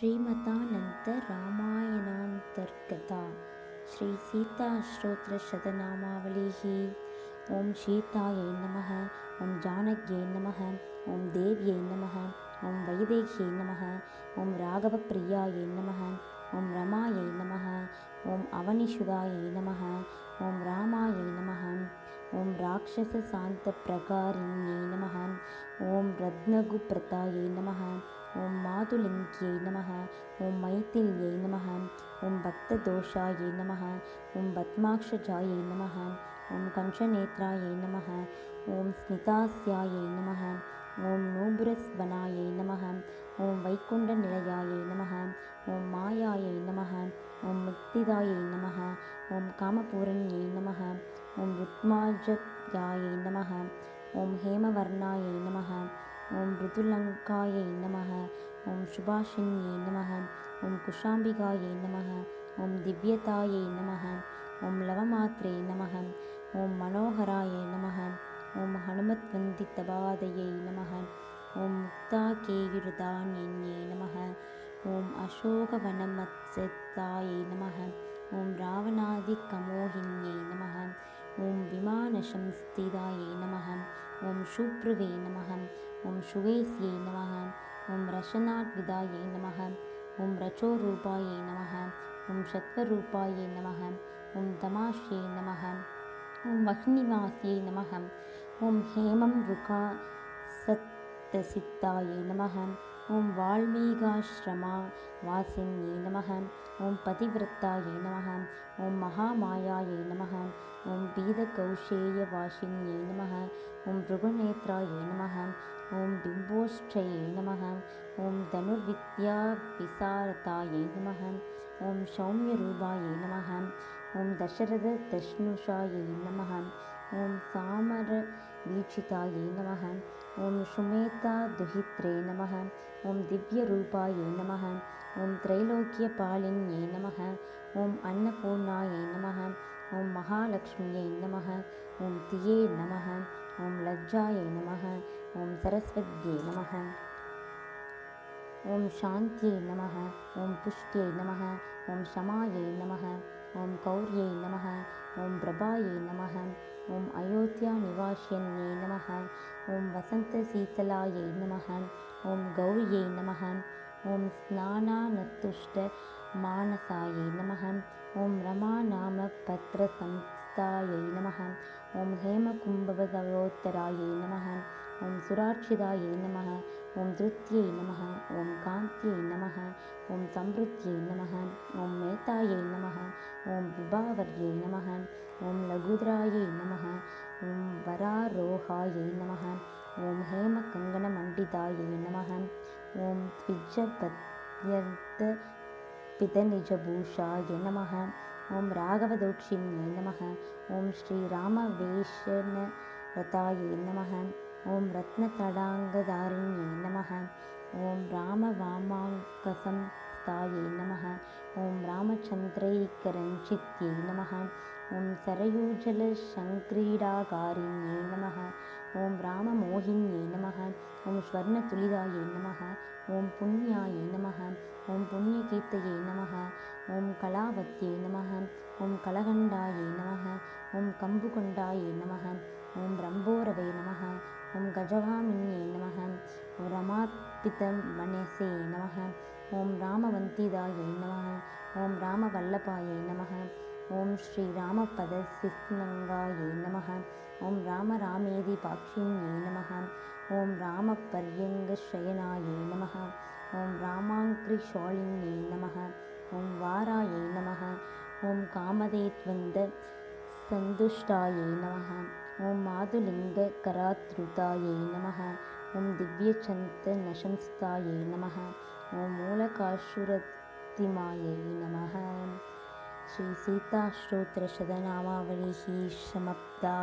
ಶ್ರೀಮತಾನಂತ ರಾಮಾಯಣಾಂತರ್ಗತ ಶ್ರೀ ಸೀತಾಶ್ರೋತ್ರ ಶತನಾಮಾವಳಿಃ ಓಂ ಸೀತಾಯೈ ನಮಃ ಓಂ ಜಾನಕ್ಯೈ ನಮಃ ಓಂ ದೇವ್ಯೈ ನಮಃ ಓಂ ವೈದೇಹ್ಯೈ ನಮಃ ಓಂ ರಾಘವಪ್ರಿಯಾಯೈ ನಮಃ ஓம் ரமாயை நமக ஓம் அவனிஷுதாயை நமக ஓம் ராமாயை நமகம் ஓம் ராட்சச சாந்த பிரகாரிணியை நமகான் ஓம் ரத்னகு பிரதாயை நமகான் ஓம் மாதுலிங்கியை நமக ஓம் மைத்தில்யை நமக ஓம் பக்த தோஷாயை நமக ஓம் பத்மாக்ஷஜாயை நமக ஓம் கஞ்சநேத்ராயை நமக ஓம் ஸ்மிதாஸ்யாயை நமக ஓம் நூபுரஸ்வனாயை நமக ஓம் வைக்குண்ட நிலையாயை நமக ஓம் மாயாயை நமக ஓம் முக்திதாயை நமக ஓம் காமபூரணியை நமக ஓம் உத்மாஜத்யாயை நமக ஓம் ஹேமவர்ணாயை நமக ஓம் மிருதுலங்காயை நமக ஓம் சுபாஷின்யை நமக ஓம் குஷாம்பிகாயை நமக ஓம் திவ்யதாயை நமக ஓம் லவமாத்ரே நமக ஓம் மனோகராயை நமக ஓம் ஹனுமத் வந்தித்த பாதையை நமக ஓம் முக்தா கேயுருதான் எண்ணே நமக ஓம் அசோகவனமத்சத்தாயை நமக ஓம் ராவணாதி கமோகின்யை நமக நிஷம்ஸ்திதாயை நமகம் ஓம் சூப்ருவே நமகம் ஓம் சுவேசியை நமகம் ஓம் ரஷநாத்விதாயை நமகம் ஓம் ரச்சோரூபாயை நமகம் ஓம் சத்வரூபாயை நமகம் ஓம் தமாஷியை நமகம் ஓம் வஹ்னிவாசியை நமகம் ஓம் ஹேமம் ருகா சத் சித்த சித்தாயே நமகன் ஓம் வால்மீகாஸ்ரமா வாசின்யே நமகன் ஓம் பதிவிரத்தாயே நமகன் ஓம் மகாமாயாயை நமகன் ஓம் பீதகௌஷேய வாஷின்யே நமகன் ஓம் பிருகுநேத்ராயே நமகன் ஓம் பிம்போஷ்டையே நமகன் ஓம் தனுர்வித்யா விசாரதாயை நமகன் ஓம் சௌமியரூபாயை நமகன் ஓம் தசரத தஷ்ணுஷாயை நமகன் ஓம் சாமர தீட்சிதாயை நமக ஓம் சுமேதா துஹித்ரே நமக ஓம் திவ்ய ரூபாயை நமக ஓம் திரைலோக்கிய பாலின்யை நமக ஓம் அன்னபூர்ணாயை நமக ஓம் மகாலட்சுமியை நமக ஓம் தியே நமக ஓம் லஜ்ஜாயை நமக ஓம் சரஸ்வத்யை நமக ஓம் சாந்தியை நமக ஓம் புஷ்டியை நமக ஓம் சமாயை நமக ஓம் கௌரியை நமக ஓம் பிரபாயை நமக ஓம் அயோத்தியா நிவாசியன்யை நமக ஓம் வசந்த சீதலாயை நமக ஓம் கௌரியை நமக ஓம் ஸ்நானானத்துஷ்ட மானசாயை நமக ஓம் ரமா நாம பத்ர சம் ஹஸ்தாயை நமக ஓம் ஹேம கும்பவதயோத்தராயை நமக ஓம் சுராட்சிதாயை நமக ஓம் திருப்தியை நமக ஓம் காந்தியை நமக ஓம் சம்பிருத்தியை நமக ஓம் மேத்தாயை நமக ஓம் விபாவர்யை நமக ஓம் லகுதராயை நமக ஓம் வராரோகாயை நமக ஓம் ஹேம கங்கண மண்டிதாயை நமக ஓம் த்விஜபத்யர்த்த द्विजपद्यन्तपितनिजभूषाय नमः ॐ राघवदोक्षिण्यै नमः ॐ श्रीरामवेषणरतायै नमः ॐ रत्नतडाङ्गधारिण्यै नमः ॐ रामवामाङ्कसंस्थायै नमः ॐ रामचन्द्रैकरञ्चित्यै नमः ॐ सरयूजलसङ्क्रीडाकारिण्यै नमः ஓம் ராம மோகினியை நமக ஓம் ஸ்வர்ண துளிதாயை நமக ஓம் புண்ணியாயை நமக ஓம் புண்ணிய கீர்த்தையை நமக ஓம் கலாவத்தியை நமக ஓம் கலகண்டாயை நமக ஓம் கம்பு கொண்டாயை நமக ஓம் ரம்போரவை நமக ஓம் கஜகாமின்யை நமக ஓம் ரமாபித மனசே நமக ஓம் ராமவந்திதாயை நமக ஓம் ராமவல்லபாயை நமக ஓம் ஸ்ரீ ராமபத சிஸ்னங்காயை நமக. ஓம் ராம ராமேதி பாக்ஷிண்யே நமக. ஓம் ராம பர்யங்க ஸ்ரயனாயை நமக. ஓம் ராமாங்கிரி ஷாலின்யே நமக. ஓம் வாராயை நமக. ஓம் காமதேத்வந்த சந்துஷ்டாயை நமக. ஓம் மாதுலிங்க கராத்ருதாயை நமக. ஓம் திவ்யச்சந்த நசம்ஸ்தாயை நமக. ஓம் மூலகாசுரத்திமாயை நமக. श्री सीताश्रोत्रशतनामावि समाप्ता।